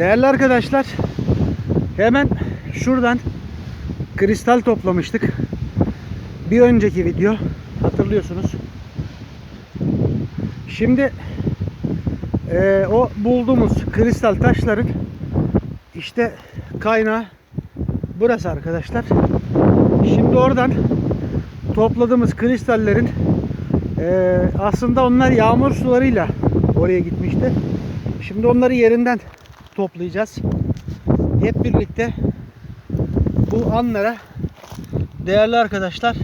Değerli arkadaşlar, hemen şuradan kristal toplamıştık. Bir önceki video hatırlıyorsunuz. Şimdi eee, o bulduğumuz kristal taşların işte kaynağı burası arkadaşlar. Şimdi oradan topladığımız kristallerin eee, aslında onlar yağmur sularıyla oraya gitmişti. Şimdi onları yerinden toplayacağız. Hep birlikte bu anlara değerli arkadaşlar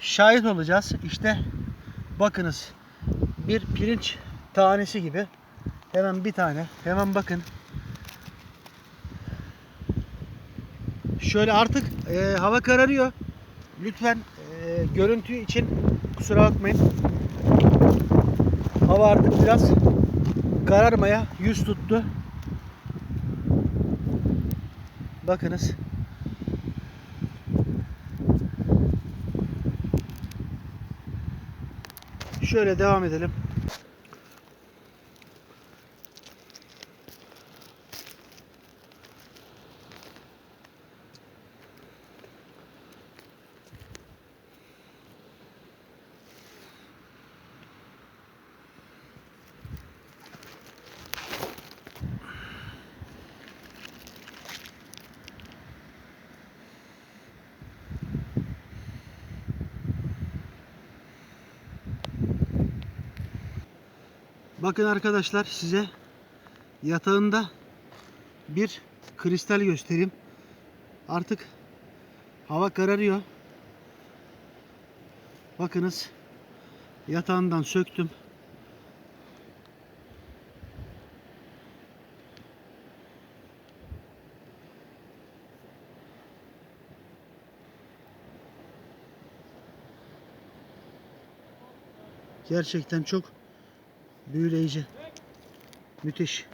şahit olacağız. İşte bakınız bir pirinç tanesi gibi. Hemen bir tane hemen bakın. Şöyle artık e, hava kararıyor. Lütfen e, görüntü için kusura bakmayın. Hava artık biraz kararmaya yüz tuttu bakınız Şöyle devam edelim. Bakın arkadaşlar size yatağında bir kristal göstereyim. Artık hava kararıyor. Bakınız yatağından söktüm. Gerçekten çok büyüleyici. Müthiş.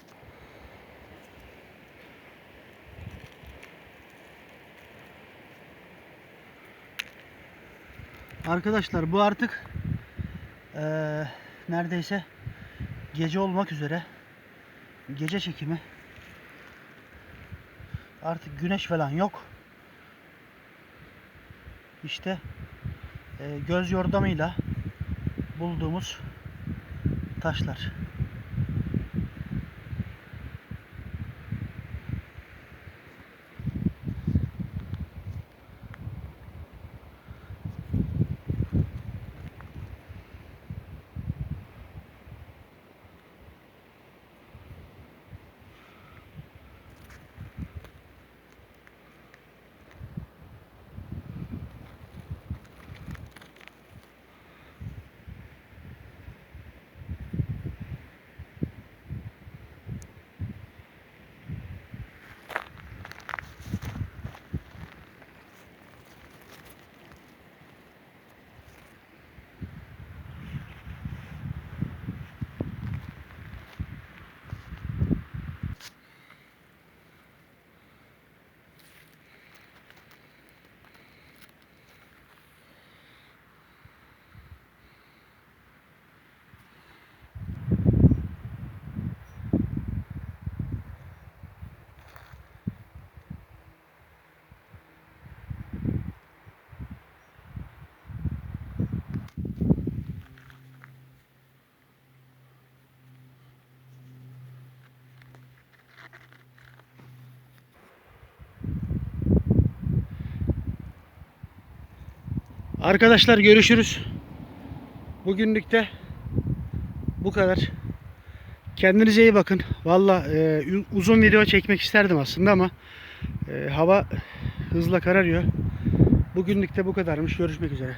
Arkadaşlar bu artık eee, neredeyse gece olmak üzere. Gece çekimi. Artık güneş falan yok. İşte eee, göz yordamıyla bulduğumuz taşlar. Arkadaşlar görüşürüz. Bugünlük de bu kadar. Kendinize iyi bakın. Valla e, uzun video çekmek isterdim aslında ama e, hava hızla kararıyor. Bugünlük de bu kadarmış. Görüşmek üzere.